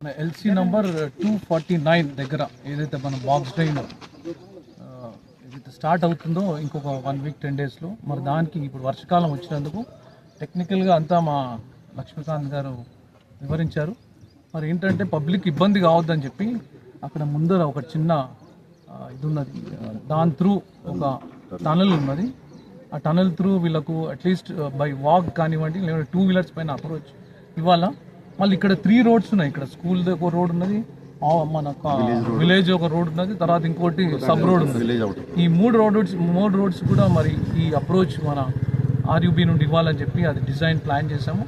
LC number two forty nine దగ్గర ఏదైతే మన బాక్స్ డ్రైన్ ఏదైతే స్టార్ట్ అవుతుందో ఇంకొక వన్ వీక్ టెన్ డేస్లో మరి దానికి ఇప్పుడు వర్షాకాలం వచ్చినందుకు టెక్నికల్గా అంతా మా లక్ష్మీకాంత్ గారు వివరించారు. మరి ఏంటంటే పబ్లిక్ ఇబ్బంది కావద్దని చెప్పి అక్కడ ముందర ఒక చిన్న ఇది ఉన్నది దాని త్రూ ఒక టనల్ ఉన్నది. ఆ టనల్ త్రూ వీళ్ళకు అట్లీస్ట్ బై వాక్ కానివ్వండి లేదంటే టూ వీలర్స్ పైన అప్రోచ్ ఇవాళ మళ్ళీ ఇక్కడ త్రీ రోడ్స్ ఉన్నాయి. ఇక్కడ స్కూల్ ఒక రోడ్ ఉన్నది మన విలేజ్ ఒక రోడ్ ఉన్నది తర్వాత ఇంకోటి సబ్ రోడ్ ఉంది ఈ మూడు రోడ్స్ మూడు రోడ్స్ కూడా మరి ఈ అప్రోచ్ మన ఆర్యూబీ నుండి ఇవ్వాలని చెప్పి అది డిజైన్ ప్లాన్ చేశాము.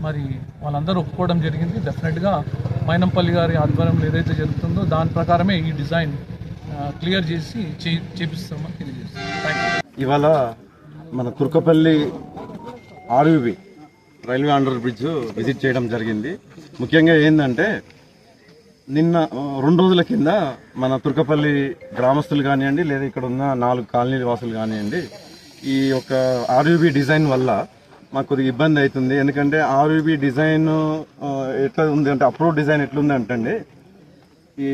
మరి వాళ్ళందరూ ఒప్పుకోవడం జరిగింది. డెఫినెట్గా మైనంపల్లి గారి ఆధ్వర్యంలో ఏదైతే జరుగుతుందో దాని ప్రకారమే ఈ డిజైన్ క్లియర్ చేసి చే- చేపిస్తామని తెలియజేస్తాం ఇవాళ మన Turkapalli RUB railway under bridge visit చేయడం జరిగింది. ముఖ్యంగా ఏంటంటే నిన్న రెండు రోజుల కింద మన తుర్కపల్లి గ్రామస్తులు కానివ్వండి లేదా ఇక్కడ ఉన్న నాలుగు కాలనీ వాసులు కానివ్వండి ఈ యొక్క ఆర్యూబీ డిజైన్ వల్ల మాకు కొద్దిగా ఇబ్బంది అవుతుంది. ఎందుకంటే ఆర్యూబీ డిజైన్ ఎట్లా ఉంది అంటే అప్రూవ్ డిజైన్ ఎట్లుంది అంటే ఈ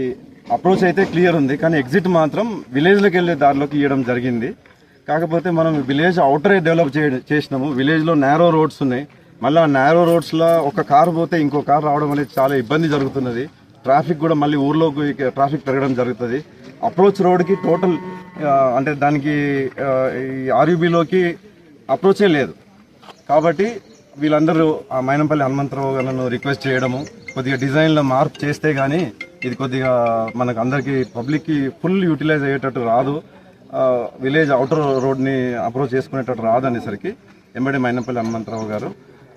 అప్రోచ్ అయితే క్లియర్ ఉంది. కానీ ఎగ్జిట్ మాత్రం విలేజ్లోకి వెళ్ళే దారిలోకి ఇవ్వడం జరిగింది. కాకపోతే మనం విలేజ్ అవుటరే డెవలప్ చే చేసినాము. విలేజ్లో నేరో రోడ్స్ ఉన్నాయి. మళ్ళీ ఆ నేరో రోడ్స్లో ఒక కారు పోతే ఇంకో కారు రావడం అనేది చాలా ఇబ్బంది జరుగుతున్నది. ట్రాఫిక్ కూడా మళ్ళీ ఊర్లోకి ట్రాఫిక్ పెరగడం జరుగుతుంది. అప్రోచ్ రోడ్కి టోటల్ అంటే దానికి ఆ, ఆర్యూబీలోకి అప్రోచే లేదు. కాబట్టి వీళ్ళందరూ ఆ మైనంపల్లి హనుమంతరావు గారు రిక్వెస్ట్ చేయడము కొద్దిగా డిజైన్లో మార్పు చేస్తే కానీ ఇది కొద్దిగా మనకు అందరికీ పబ్లిక్కి ఫుల్ యూటిలైజ్ అయ్యేటట్టు రాదు. విలేజ్ అవుటర్ రోడ్ని అప్రోచ్ చేసుకునేటట్టు రాదు అనేసరికి ఎంబడి మైనంపల్లి హనుమంతరావు గారు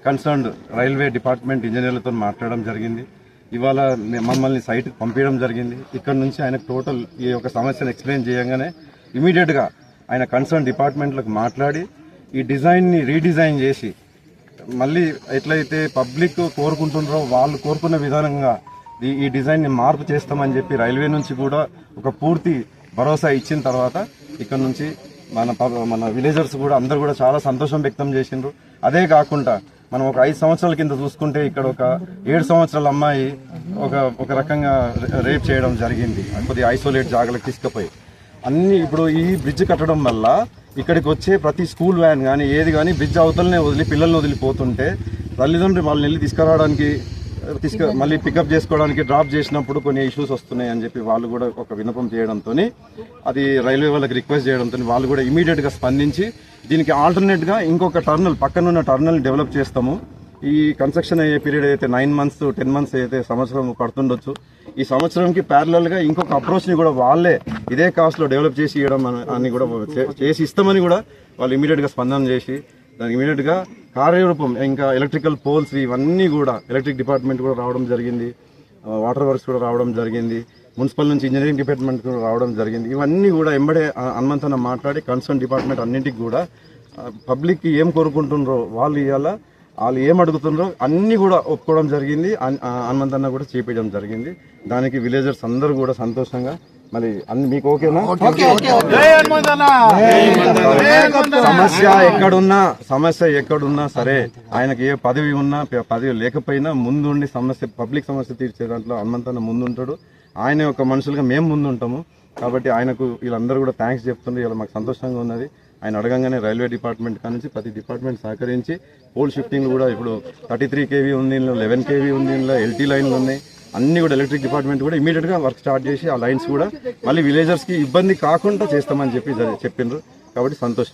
కన్సర్న్డ్ రైల్వే డిపార్ట్మెంట్ ఇంజనీర్లతో మాట్లాడడం జరిగింది. ఇవాళ మమ్మల్ని సైట్కి పంపించడం జరిగింది. ఇక్కడ నుంచి ఆయన టోటల్ ఈ యొక్క సమస్యను ఎక్స్ప్లెయిన్ చేయగానే ఇమీడియట్గా ఆయన కన్సర్న్ డిపార్ట్మెంట్లకు మాట్లాడి ఈ డిజైన్ని రీడిజైన్ చేసి మళ్ళీ ఎట్లయితే పబ్లిక్ కోరుకుంటున్నారో వాళ్ళు కోరుకున్న విధానంగా ఈ- డిజైన్ని మార్పు చేస్తామని చెప్పి రైల్వే నుంచి కూడా ఒక పూర్తి భరోసా ఇచ్చిన తర్వాత ఇక్కడ నుంచి మన మన విలేజర్స్ కూడా అందరు కూడా చాలా సంతోషం వ్యక్తం చేసిండ్రు. అదే కాకుండా మనం ఒక ఐదు సంవత్సరాల కింద చూసుకుంటే ఇక్కడ ఒక ఏడు సంవత్సరాల అమ్మాయి ఒక ఒక రకంగా రేప్ చేయడం జరిగింది. కొద్దిగా ఐసోలేట్ జాగాలకు తీసుకుపోయి. అన్ని ఇప్పుడు ఈ బ్రిడ్జ్ కట్టడం వల్ల ఇక్కడికి వచ్చే ప్రతి స్కూల్ వ్యాన్ కానీ ఏది కానీ బ్రిడ్జ్ అవతలనే వదిలి పిల్లల్ని వదిలిపోతుంటే తల్లిదండ్రులు వాళ్ళని వెళ్ళి తీసుకురావడానికి తీసుకు మళ్ళీ పికప్ చేసుకోవడానికి డ్రాప్ చేసినప్పుడు కొన్ని ఇష్యూస్ వస్తున్నాయి అని చెప్పి వాళ్ళు కూడా ఒక విన్నపం చేయడంతో అది రైల్వే వాళ్ళకి రిక్వెస్ట్ చేయడంతో వాళ్ళు కూడా ఇమీడియట్గా స్పందించి దీనికి ఆల్టర్నేట్గా ఇంకొక టర్నల్ పక్కనున్న టర్నల్ డెవలప్ చేస్తాము. ఈ కన్స్ట్రక్షన్ అయ్యే పీరియడ్ అయితే నైన్ మంత్స్ టెన్ మంత్స్ అయితే సంవత్సరం పడుతుండొచ్చు ఈ సంవత్సరంకి ప్యారలల్గా ఇంకొక అప్రోచ్ని కూడా వాళ్ళే ఇదే కాస్ట్లో డెవలప్ చేసి ఇవ్వడం అని- కూడా చే- చేసి ఇస్తామని కూడా వాళ్ళు ఇమీడియట్గా స్పందన చేసి దానికి ఇమీడియట్గా కార్యరూపం ఇంకా ఎలక్ట్రికల్ పోల్స్ ఇవన్నీ కూడా ఎలక్ట్రిక్ డిపార్ట్మెంట్ కూడా రావడం జరిగింది. వాటర్ వర్క్స్ కూడా రావడం జరిగింది. మున్సిపల్ నుంచి ఇంజనీరింగ్ డిపార్ట్మెంట్ కూడా రావడం జరిగింది. ఇవన్నీ కూడా ఎంబడే హనుమంతన మాట్లాడి కన్సర్న్ డిపార్ట్మెంట్ అన్నింటికి కూడా పబ్లిక్కి ఏం కోరుకుంటున్నారో వాళ్ళు ఇవాళ వాళ్ళు ఏం అడుగుతున్నారో అన్ని కూడా ఒప్పుకోవడం జరిగింది. హనుమంతన్న కూడా చేపించడం జరిగింది. దానికి విలేజర్స్ అందరూ కూడా సంతోషంగా మరి అన్ని మీకు ఓకేనా? సమస్య ఎక్కడున్నా సమస్య ఎక్కడున్నా సరే ఆయనకి ఏ పదవి ఉన్నా పదవి లేకపోయినా ముందుండి సమస్య పబ్లిక్ సమస్య తీర్చే దాంట్లో హనుమంతన్న ముందుంటాడు. ఆయన ఒక మనుషులుగా మేము ముందుంటాము. కాబట్టి ఆయనకు వీళ్ళందరూ కూడా థ్యాంక్స్ చెప్తుండ్రు. ఇలా మాకు సంతోషంగా ఉన్నది. ఆయన అడగంగానే రైల్వే డిపార్ట్మెంట్ కానించి నుంచి ప్రతి డిపార్ట్మెంట్ సహకరించి పోల్ షిఫ్టింగ్ కూడా ఇప్పుడు థర్టీ త్రీ కేవీ ఉంది ఇందులో లెవెన్ కేవీ ఉంది ఇందులో ఎల్టీ లైన్లు ఉన్నాయి. అన్ని కూడా ఎలక్ట్రిక్ డిపార్ట్మెంట్ కూడా ఇమీడియట్గా వర్క్ స్టార్ట్ చేసి ఆ లైన్స్ కూడా మళ్ళీ విలేజర్స్కి ఇబ్బంది కాకుండా చేస్తామని చెప్పి జరి- చెప్పిండ్రు. కాబట్టి సంతోషం.